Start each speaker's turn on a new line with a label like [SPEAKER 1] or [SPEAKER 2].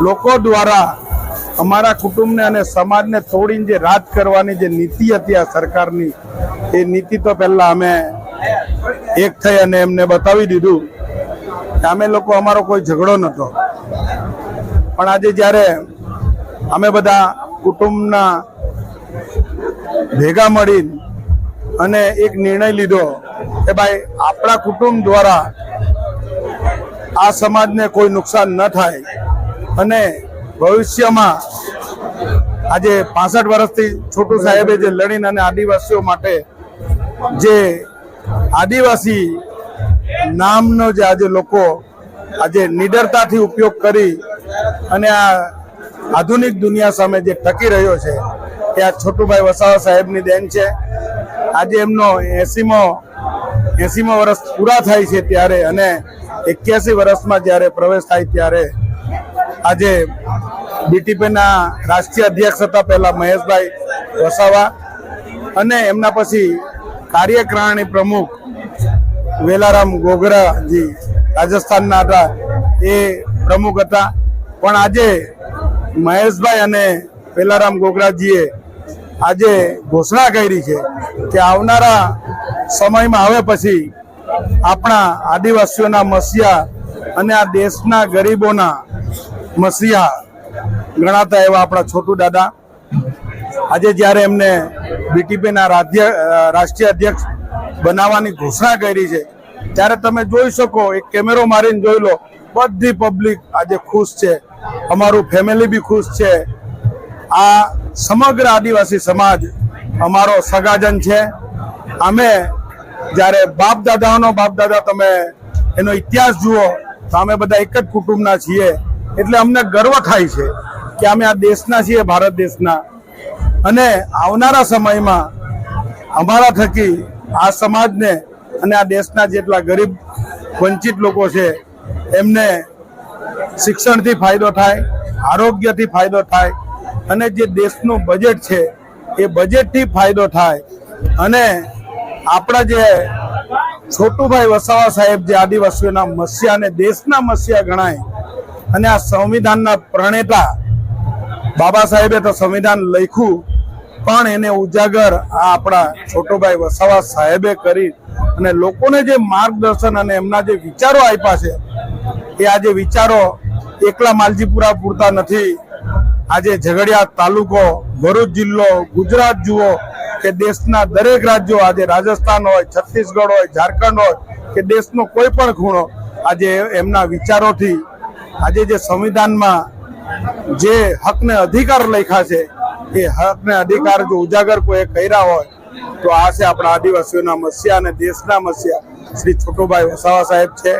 [SPEAKER 1] લોકો દ્વારા અમારા કુટુંબને અને સમાજને તોડીને જે રાજ કરવાની જે નીતિ હતી આ સરકારની, એ નીતિ તો પહેલા અમે એક થઈ અને એમને બતાવી દીધું કે અમે લોકો, અમારો કોઈ ઝઘડો નહોતો. પણ આજે જ્યારે અમે બધા કુટુંબના ભેગા મળી અને એક નિર્ણય લીધો કે ભાઈ આપણા કુટુંબ દ્વારા આ સમાજને કોઈ નુકસાન ન થાય અને ભવિષ્યમાં આજે પાસઠ વર્ષથી છોટુ સાહેબે જે લડીને અને આદિવાસીઓ માટે જે આદિવાસી નામનો જે આજે લોકો આજે નિડરતાથી ઉપયોગ કરી અને આ આધુનિક દુનિયા સામે જે ટકી રહ્યો છે એ આ છોટુભાઈ વસાવા સાહેબની દેન છે. આજે એમનો એસીમો એસીમો વર્ષ પૂરા થાય છે ત્યારે અને એક્યાસી વર્ષમાં જ્યારે પ્રવેશ થાય ત્યારે આજે બીટીપીના રાષ્ટ્રીય અધ્યક્ષ હતા પહેલાં મહેશભાઈ વસાવા અને એમના પછી કાર્યકારિણી પ્રમુખ વેલારામ ગોગરાજી રાજસ્થાનના હતા એ પ્રમુખ હતા. પણ આજે મહેશભાઈ અને વેલારામ ગોગરાજીએ આજે ઘોષણા કરી છે કે આવનારા સમયમાં હવે પછી આપણા આદિવાસીઓના મસીહા અને આ દેશના ગરીબોના મસીહા ગણાતા એવા આપણા છોટુ દાદા. આજે જ્યારે એમને બીટીપીના રાજ્ય રાષ્ટ્રીય અધ્યક્ષ બનાવવાની ઘોષણા કરી છે, ત્યારે તમે જોઈ શકો, એક કેમેરો મારીને જોઈ લો, બધી પબ્લિક આજે ખુશ છે. અમારું ફેમિલી બી ખુશ છે. આ સમગ્ર આદિવાસી સમાજ અમારો સગાજન છે. અમે જ્યારે બાપ દાદાઓનો બાપ દાદા તમે એનો ઇતિહાસ જુઓ, તો અમે બધા એક જ કુટુંબના છીએ. એટલે અમને ગર્વ થાય છે કે અમે આ દેશના છીએ, ભારત દેશના. અને આવનારા સમયમાં અમારા થકી આ સમાજને અને આ દેશના જેટલા ગરીબ, વંચિત લોકો છે, એમને શિક્ષણથી ફાયદો થાય, આરોગ્યથી ફાયદો થાય, અને જે દેશનું બજેટ છે, એ બજેટથી ફાયદો થાય. અને આપણા જે છોટુભાઈ વસાવા સાહેબ જે આદિવાસીઓના મસીહા દેશના મસીહા ગણાય, અને આ સંવિધાનના પ્રણેતા બાબા સાહેબે તો સંવિધાન લખ્યું, પણ એને ઉજાગર આ આપણા છોટુભાઈ વસાવા સાહેબે કરી, અને લોકોને જે માર્ગદર્શન અને એમના જે વિચારો આપ્યા છે, એ આજે વિચારો એકલા માલજીપુરા પૂરતા નથી. આજે ઝઘડિયા તાલુકો, ભરૂચ જિલ્લો, ગુજરાત જુઓ કે દેશના દરેક રાજ્યો આજે રાજસ્થાન હોય, છત્તીસગઢ હોય, ઝારખંડ હોય, કે દેશનો કોઈ પણ ખૂણો આજે એમના વિચારોથી, આજે જે સંવિધાનમાં જે હકને અધિકાર લખ્યા છે, એ હકને અધિકાર જો ઉજાગર કોઈ કર્યા હોય, તો આ છે આપણા આદિવાસીઓના મસીહા અને દેશના મસીહા. શ્રી છોટુભાઈ વસાવા સાહેબ છે.